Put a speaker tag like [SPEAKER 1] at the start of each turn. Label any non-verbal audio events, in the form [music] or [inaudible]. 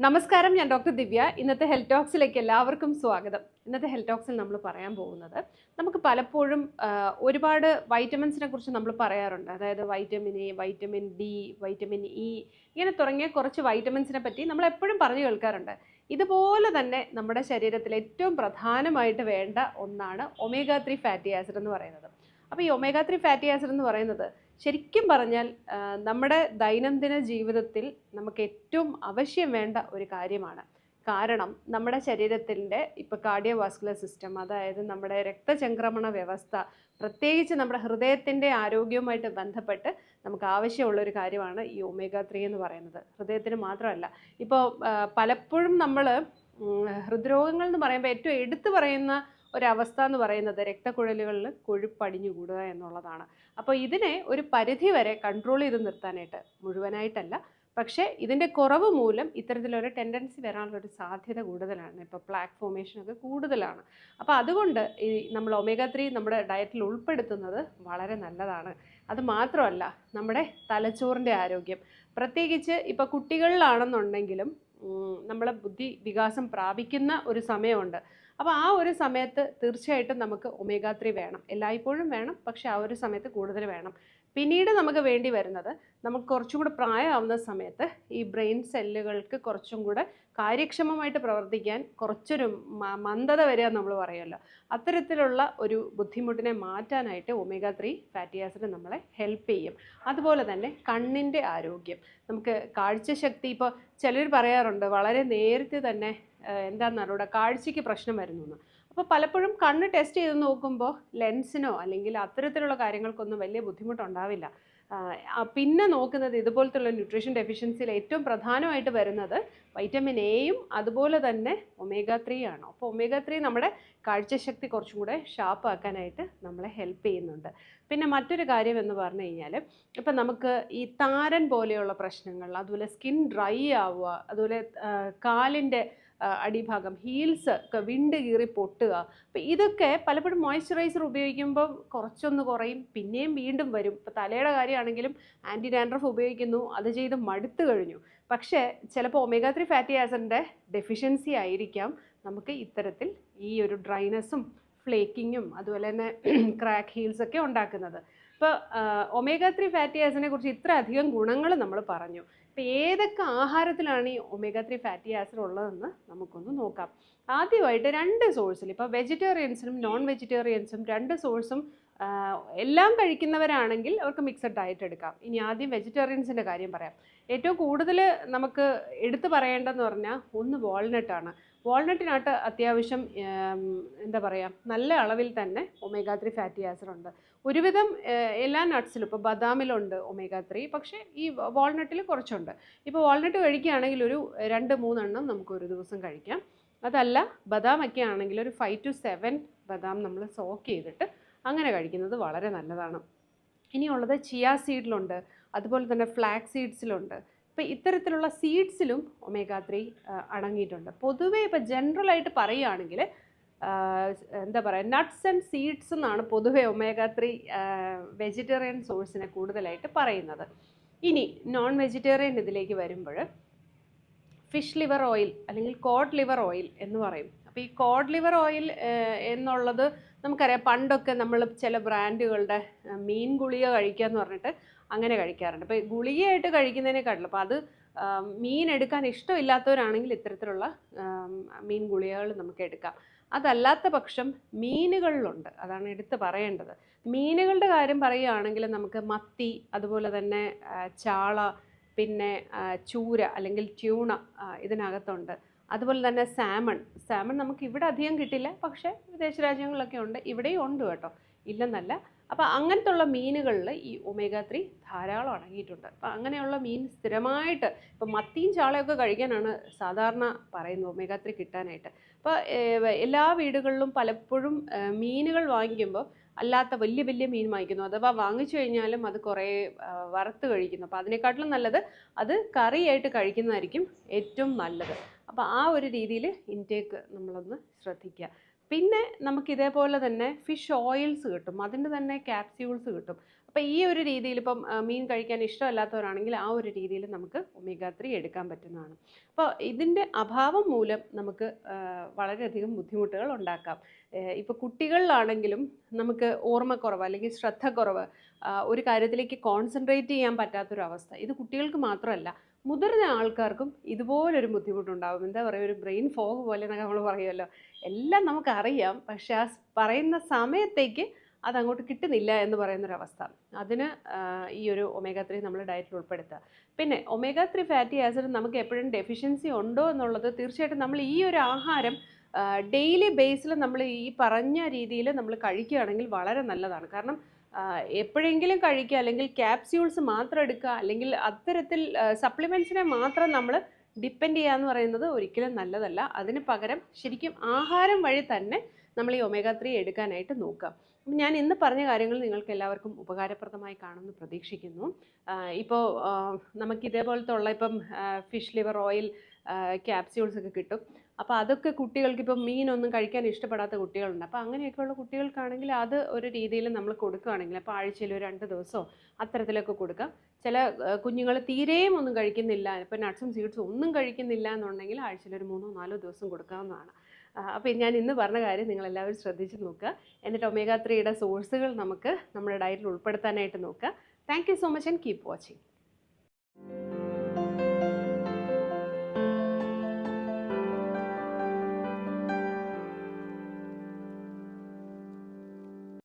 [SPEAKER 1] നമസ്കാരം ഞാൻ ഡോക്ടർ ദിവ്യ. ഇന്നത്തെ ഹെൽത്ത് ടോക്സിലേക്ക് എല്ലാവർക്കും സ്വാഗതം. ഇന്നത്തെ ഹെൽത്ത് ടോക്സിൽ നമ്മൾ പറയാൻ പോകുന്നത് നമുക്ക് പലപ്പോഴും ഒരുപാട് വൈറ്റമിൻസിനെ കുറിച്ച് നമ്മൾ പറയാറുണ്ട്. അതായത് vitamin A vitamin D vitamin E ഇങ്ങനെ തുടങ്ങിയ കുറച്ച് വൈറ്റമിൻസിനെ പറ്റി നമ്മൾ എപ്പോഴും പറഞ്ഞു കേൾക്കാറുണ്ട്. ഇതുപോലെ തന്നെ നമ്മുടെ ശരീരത്തിൽ ഏറ്റവും പ്രധാനമായിട്ട് വേണ്ട ഒന്നാണ് ഒമേഗ ത്രീ ഫാറ്റി ആസിഡ് എന്ന് പറയുന്നത്. അപ്പോൾ ഈ ഒമേഗ ത്രീ ഫാറ്റി ആസിഡ് എന്ന് പറയുന്നത് ശരിക്കും പറഞ്ഞാൽ നമ്മുടെ ദൈനംദിന ജീവിതത്തിൽ നമുക്ക് ഏറ്റവും ആവശ്യം വേണ്ട ഒരു കാര്യമാണ്. കാരണം നമ്മുടെ ശരീരത്തിന്റെ ഇപ്പോൾ കാർഡിയോ വാസ്കുലർ സിസ്റ്റം അതായത് നമ്മുടെ രക്തചംക്രമണ വ്യവസ്ഥ പ്രത്യേകിച്ച് നമ്മുടെ ഹൃദയത്തിന്റെ ആരോഗ്യവുമായിട്ട് ബന്ധപ്പെട്ട് നമുക്ക് ആവശ്യമുള്ള ഒരു കാര്യമാണ് ഈ ഒമേഗ ത്രീ എന്ന് പറയുന്നത്. ഹൃദയത്തിന് മാത്രമല്ല. ഇപ്പോൾ പലപ്പോഴും നമ്മൾ ഹൃദ്രോഗങ്ങൾ എന്ന് പറയുമ്പോൾ ഏറ്റവും എടുത്തു പറയുന്ന ഒരവസ്ഥ എന്ന് പറയുന്നത് രക്തക്കുഴലുകളിൽ കൊഴുപ്പടിഞ്ഞുകൂടുക എന്നുള്ളതാണ്. അപ്പോൾ ഇതിനെ ഒരു പരിധി വരെ കൺട്രോൾ ചെയ്ത് നിർത്താനായിട്ട് മുഴുവനായിട്ടല്ല. പക്ഷേ ഇതിന്റെ കുറവ് മൂലം ഇത്തരത്തിലൊരു ടെൻഡൻസി വരാനുള്ള ഒരു സാധ്യത കൂടുതലാണ്. ഇപ്പോൾ പ്ലാക്ക് ഫോമേഷനൊക്കെ കൂടുതലാണ്. അപ്പോൾ അതുകൊണ്ട് ഈ നമ്മൾ ഒമേഗ ത്രീ നമ്മുടെ ഡയറ്റിൽ ഉൾപ്പെടുത്തുന്നത് വളരെ നല്ലതാണ്. അത് മാത്രമല്ല നമ്മുടെ തലച്ചോറിന്റെ ആരോഗ്യം. പ്രത്യേകിച്ച് ഇപ്പോൾ കുട്ടികളിലാണെന്നുണ്ടെങ്കിലും നമ്മളെ ബുദ്ധി വികാസം പ്രാപിക്കുന്ന ഒരു സമയമുണ്ട്. അപ്പോൾ ആ ഒരു സമയത്ത് തീർച്ചയായിട്ടും നമുക്ക് ഒമേഗ ത്രീ വേണം. എല്ലായ്പ്പോഴും വേണം. പക്ഷെ ആ ഒരു സമയത്ത് കൂടുതൽ വേണം. പിന്നീട് നമുക്ക് വേണ്ടി വരുന്നത് നമുക്ക് കുറച്ചും കൂടെ പ്രായമാവുന്ന സമയത്ത് ഈ ബ്രെയിൻ സെല്ലുകൾക്ക് കുറച്ചും കൂടെ കാര്യക്ഷമമായിട്ട് പ്രവർത്തിക്കാൻ കുറച്ചൊരു മന്ദത വരിക നമ്മൾ പറയുമല്ലോ. അത്തരത്തിലുള്ള ഒരു ബുദ്ധിമുട്ടിനെ മാറ്റാനായിട്ട് ഒമേഗ ത്രീ ഫാറ്റി ആസിഡ് നമ്മളെ ഹെൽപ്പ് ചെയ്യും. അതുപോലെ തന്നെ കണ്ണിന്റെ ആരോഗ്യം. നമുക്ക് കാഴ്ചശക്തി ഇപ്പോൾ ചിലർ പറയാറുണ്ട് വളരെ നേരത്തെ തന്നെ എന്താണെന്നറിയൂടെ കാഴ്ചയ്ക്ക് പ്രശ്നം വരുന്നു അപ്പോൾ പലപ്പോഴും കണ്ണ് ടെസ്റ്റ് ചെയ്ത് നോക്കുമ്പോൾ ലെൻസിനോ അല്ലെങ്കിൽ അത്തരത്തിലുള്ള കാര്യങ്ങൾക്കൊന്നും വലിയ ബുദ്ധിമുട്ടുണ്ടാവില്ല. പിന്നെ നോക്കുന്നത് ഇതുപോലത്തുള്ള ന്യൂട്രീഷൻ ഡെഫിഷ്യൻസിയിൽ ഏറ്റവും പ്രധാനമായിട്ട് വരുന്നത് വൈറ്റമിൻ എയും അതുപോലെ തന്നെ ഒമേഗ ത്രീ ആണ്. അപ്പോൾ ഒമേഗ ത്രീ നമ്മുടെ കാഴ്ചശക്തി കുറച്ചും കൂടെ ഷാർപ്പ് ആക്കാനായിട്ട് നമ്മളെ ഹെൽപ്പ് ചെയ്യുന്നുണ്ട്. പിന്നെ മറ്റൊരു കാര്യം എന്ന് പറഞ്ഞു കഴിഞ്ഞാൽ ഇപ്പം നമുക്ക് ഈ താരൻ പോലെയുള്ള പ്രശ്നങ്ങൾ അതുപോലെ സ്കിൻ ഡ്രൈ ആവുക അതുപോലെ കാലിന്റെ അടിഭാഗം. ഹീൽസ് ഒക്കെ വിണ്ട് കീറി പൊട്ടുക. അപ്പം ഇതൊക്കെ പലപ്പോഴും മോയ്സ്ചറൈസർ ഉപയോഗിക്കുമ്പോൾ കുറച്ചൊന്ന് കുറയും പിന്നെയും വീണ്ടും വരും. ഇപ്പോൾ തലയുടെ കാര്യമാണെങ്കിലും ആന്റി ഡാൻഡ്രഫ് ഉപയോഗിക്കുന്നു അത് ചെയ്ത് മടുത്തു കഴിഞ്ഞു. പക്ഷേ ചിലപ്പോൾ ഒമേഗ ത്രീ ഫാറ്റി ആസിഡിന്റെ ഡെഫിഷ്യൻസി ആയിരിക്കാം. നമുക്ക് ഇത്തരത്തിൽ ഈ ഒരു ഡ്രൈനെസ്സും ഫ്ലേക്കിങ്ങും അതുപോലെ തന്നെ [clears throat] ക്രാക്ക് ഹീൽസൊക്കെ ഉണ്ടാക്കുന്നത്. ഇപ്പോൾ ഒമേഗ ത്രീ ഫാറ്റി ആസിഡിനെ കുറിച്ച് ഇത്ര അധികം ഗുണങ്ങൾ നമ്മൾ പറഞ്ഞു. ഇപ്പോൾ ഏതൊക്കെ ആഹാരത്തിലാണ് ഈ ഒമേഗ ത്രീ ഫാറ്റി ആസിഡ് ഉള്ളതെന്ന് നമുക്കൊന്ന് നോക്കാം. ആദ്യമായിട്ട് രണ്ട് സോഴ്സിൽ ഇപ്പോൾ വെജിറ്റേറിയൻസിനും നോൺ വെജിറ്റേറിയൻസും രണ്ട് സോഴ്സും എല്ലാം കഴിക്കുന്നവരാണെങ്കിൽ അവർക്ക് മിക്സഡ് ഡയറ്റ് എടുക്കാം. ഇനി ആദ്യം വെജിറ്റേറിയൻസിന്റെ കാര്യം പറയാം. ഏറ്റവും കൂടുതൽ നമുക്ക് എടുത്തു പറയേണ്ടതെന്ന് പറഞ്ഞാൽ ഒന്ന് വാൾനട്ടാണ് വാൾനട്ടിനകത്ത് അത്യാവശ്യം എന്താ പറയുക നല്ല അളവിൽ തന്നെ ഒമേഗ ത്രീ ഫാറ്റി ആസിഡ് ഉണ്ട്. ഒരുവിധം എല്ലാ നട്ട്സിലും ഇപ്പോൾ ബദാമിലുണ്ട് ഒമേഗ ത്രീ പക്ഷേ ഈ വാൾനട്ടിൽ കുറച്ചുണ്ട്. ഇപ്പോൾ വാൾനട്ട് കഴിക്കുകയാണെങ്കിൽ ഒരു രണ്ട് മൂന്നെണ്ണം നമുക്ക് ഒരു ദിവസം കഴിക്കാം. അതല്ല ബദാമൊക്കെ ആണെങ്കിൽ ഒരു ഫൈവ് ടു സെവൻ ബദാം നമ്മൾ സോക്ക് ചെയ്തിട്ട് അങ്ങനെ കഴിക്കുന്നത് വളരെ നല്ലതാണ്. ഇനിയുള്ളത് ചിയാ സീഡിലുണ്ട് അതുപോലെ തന്നെ ഫ്ലാക്സ് സീഡ്സിലുണ്ട് ഇപ്പോൾ ഇത്തരത്തിലുള്ള സീഡ്സിലും ഒമേഗ ത്രീ അടങ്ങിയിട്ടുണ്ട്. പൊതുവേ ഇപ്പോൾ ജനറലായിട്ട് പറയുകയാണെങ്കിൽ എന്താ പറയുക നട്ട്സ് ആൻഡ് സീഡ്സ് എന്നാണ് പൊതുവേ ഒമേഗ ത്രീ വെജിറ്റേറിയൻ സോഴ്സിനെ കൂടുതലായിട്ട് പറയുന്നത്. ഇനി നോൺ വെജിറ്റേറിയൻ ഇതിലേക്ക് വരുമ്പോൾ ഫിഷ് ലിവർ ഓയിൽ അല്ലെങ്കിൽ കോഡ് ലിവർ ഓയിൽ എന്ന് പറയും. അപ്പോൾ ഈ കോഡ് ലിവർ ഓയിൽ എന്നുള്ളത് നമുക്കറിയാം പണ്ടൊക്കെ നമ്മൾ ചില ബ്രാൻഡുകളുടെ മീൻ ഗുളിക കഴിക്കുക എന്ന് പറഞ്ഞിട്ട് അങ്ങനെ കഴിക്കാറുണ്ട്. അപ്പോൾ ഗുളികയായിട്ട് കഴിക്കുന്നതിനേക്കാട്ടിലും അപ്പോൾ അത് മീൻ എടുക്കാൻ ഇഷ്ടമില്ലാത്തവരാണെങ്കിൽ ഇത്തരത്തിലുള്ള മീൻ ഗുളികകൾ നമുക്ക് എടുക്കാം. അതല്ലാത്ത പക്ഷം മീനുകളിലുണ്ട്. അതാണ് എടുത്ത് പറയേണ്ടത്. മീനുകളുടെ കാര്യം പറയുകയാണെങ്കിൽ നമുക്ക് മത്തി അതുപോലെ തന്നെ ചാള പിന്നെ ചൂര അല്ലെങ്കിൽ ട്യൂണ ഇതിനകത്തുണ്ട്. അതുപോലെ തന്നെ സാമൺ. സാമൺ നമുക്ക് ഇവിടെ അധികം കിട്ടില്ല. പക്ഷേ വിദേശ രാജ്യങ്ങളിലൊക്കെ ഉണ്ട്. ഇവിടെയും ഉണ്ട് കേട്ടോ. ഇല്ലെന്നല്ല. അപ്പോൾ അങ്ങനത്തുള്ള മീനുകളിൽ ഈ ഒമേഗ ത്രീ ധാരാളം അടങ്ങിയിട്ടുണ്ട്. അപ്പോൾ അങ്ങനെയുള്ള മീൻ സ്ഥിരമായിട്ട് ഇപ്പോൾ മത്തിയും ചാളയൊക്കെ കഴിക്കാനാണ് സാധാരണ പറയുന്നത് ഒമേഗ ത്രീ കിട്ടാനായിട്ട്. അപ്പോൾ എല്ലാ വീടുകളിലും പലപ്പോഴും മീനുകൾ വാങ്ങിക്കുമ്പോൾ അല്ലാത്ത വലിയ വലിയ മീൻ വാങ്ങിക്കുന്നു. അഥവാ വാങ്ങിച്ചു കഴിഞ്ഞാലും അത് കുറേ വറുത്ത് കഴിക്കുന്നു. അപ്പോൾ അതിനെക്കാട്ടിലും നല്ലത് അത് കറിയായിട്ട് കഴിക്കുന്നതായിരിക്കും ഏറ്റവും നല്ലത്. അപ്പോൾ ആ ഒരു രീതിയിൽ ഇൻടേക്ക് നമ്മളൊന്ന് ശ്രദ്ധിക്കുക. പിന്നെ നമുക്ക് ഇതേപോലെ തന്നെ ഫിഷ് ഓയിൽസ് കിട്ടും. അതിന്റെ തന്നെ ക്യാപ്സ്യൂൾസ് കിട്ടും. അപ്പോൾ ഈ ഒരു രീതിയിൽ ഇപ്പം മീൻ കഴിക്കാൻ ഇഷ്ടമല്ലാത്തവരാണെങ്കിൽ ആ ഒരു രീതിയിൽ നമുക്ക് ഒമേഗ ത്രീ എടുക്കാൻ പറ്റുന്നതാണ്. അപ്പോൾ ഇതിന്റെ അഭാവം മൂലം നമുക്ക് വളരെയധികം ബുദ്ധിമുട്ടുകൾ ഉണ്ടാക്കാം. ഇപ്പോൾ കുട്ടികളിലാണെങ്കിലും നമുക്ക് ഓർമ്മക്കുറവ് അല്ലെങ്കിൽ ശ്രദ്ധക്കുറവ് ഒരു കാര്യത്തിലേക്ക് കോൺസെൻട്രേറ്റ് ചെയ്യാൻ പറ്റാത്തൊരവസ്ഥ. ഇത് കുട്ടികൾക്ക് മാത്രമല്ല മുതിർന്ന ആൾക്കാർക്കും ഇതുപോലൊരു ബുദ്ധിമുട്ടുണ്ടാകും എന്താ പറയുക ഒരു ബ്രെയിൻ ഫോഗ് പോലെ എന്നൊക്കെ നമ്മൾ പറയുമല്ലോ. എല്ലാം നമുക്കറിയാം. പക്ഷേ ആ പറയുന്ന സമയത്തേക്ക് അതങ്ങോട്ട് കിട്ടുന്നില്ല എന്ന് പറയുന്നൊരവസ്ഥ. അതിന് ഈ ഒരു ഒമേഗ ത്രീ നമ്മൾ ഡയറ്റിൽ ഉൾപ്പെടുത്തുക. പിന്നെ ഒമേഗ ത്രീ ഫാറ്റി ആസിഡ് നമുക്ക് എപ്പോഴും ഡെഫിഷ്യൻസി ഉണ്ടോ എന്നുള്ളത് തീർച്ചയായിട്ടും നമ്മൾ ഈ ഒരു ആഹാരം ഡെയിലി ബേസിൽ നമ്മൾ ഈ പറഞ്ഞ രീതിയിൽ നമ്മൾ കഴിക്കുകയാണെങ്കിൽ വളരെ നല്ലതാണ്. കാരണം എപ്പോഴെങ്കിലും കഴിക്കുക അല്ലെങ്കിൽ ക്യാപ്സ്യൂൾസ് മാത്രം എടുക്കുക അല്ലെങ്കിൽ അത്തരത്തിൽ സപ്ലിമെന്റ്സിനെ മാത്രം നമ്മൾ ഡിപ്പെൻഡ് ചെയ്യുക എന്ന് പറയുന്നത് ഒരിക്കലും നല്ലതല്ല. അതിന് പകരം ശരിക്കും ആഹാരം വഴി തന്നെ നമ്മൾ ഈ ഒമേഗ ത്രീ എടുക്കാനായിട്ട് നോക്കുക. അപ്പം ഞാൻ ഇന്ന് പറഞ്ഞ കാര്യങ്ങൾ നിങ്ങൾക്ക് എല്ലാവർക്കും ഉപകാരപ്രദമായി കാണുമെന്ന് പ്രതീക്ഷിക്കുന്നു. ഇപ്പോൾ നമുക്ക് ഇതേപോലത്തെ ഉള്ള ഇപ്പം ഫിഷ് ലിവർ ഓയിൽ ക്യാപ്സ്യൂൾസ് ഒക്കെ കിട്ടും. അപ്പോൾ അതൊക്കെ കുട്ടികൾക്ക് ഇപ്പം മീനൊന്നും കഴിക്കാൻ ഇഷ്ടപ്പെടാത്ത കുട്ടികളുണ്ട്. അപ്പോൾ അങ്ങനെയൊക്കെയുള്ള കുട്ടികൾക്കാണെങ്കിൽ അത് ഒരു രീതിയിൽ നമ്മൾ കൊടുക്കുകയാണെങ്കിൽ അപ്പോൾ ആഴ്ചയിൽ ഒരു രണ്ട് ദിവസമോ അത്തരത്തിലൊക്കെ കൊടുക്കാം. ചില കുഞ്ഞുങ്ങൾ തീരെയും ഒന്നും കഴിക്കുന്നില്ല ഇപ്പോൾ നട്ട്സും സീഡ്സും ഒന്നും കഴിക്കുന്നില്ല എന്നുണ്ടെങ്കിൽ ആഴ്ചയിൽ ഒരു മൂന്നോ നാലോ ദിവസം കൊടുക്കാവുന്നതാണ്. അപ്പോൾ ഞാൻ ഇന്ന് പറഞ്ഞ കാര്യം നിങ്ങളെല്ലാവരും ശ്രദ്ധിച്ച് നോക്കുക. എന്നിട്ട് ഒമേഗ ത്രീയുടെ സോഴ്സുകൾ നമുക്ക് നമ്മുടെ ഡയറ്റിൽ ഉൾപ്പെടുത്താനായിട്ട് നോക്കുക. Thank you so much and keep watching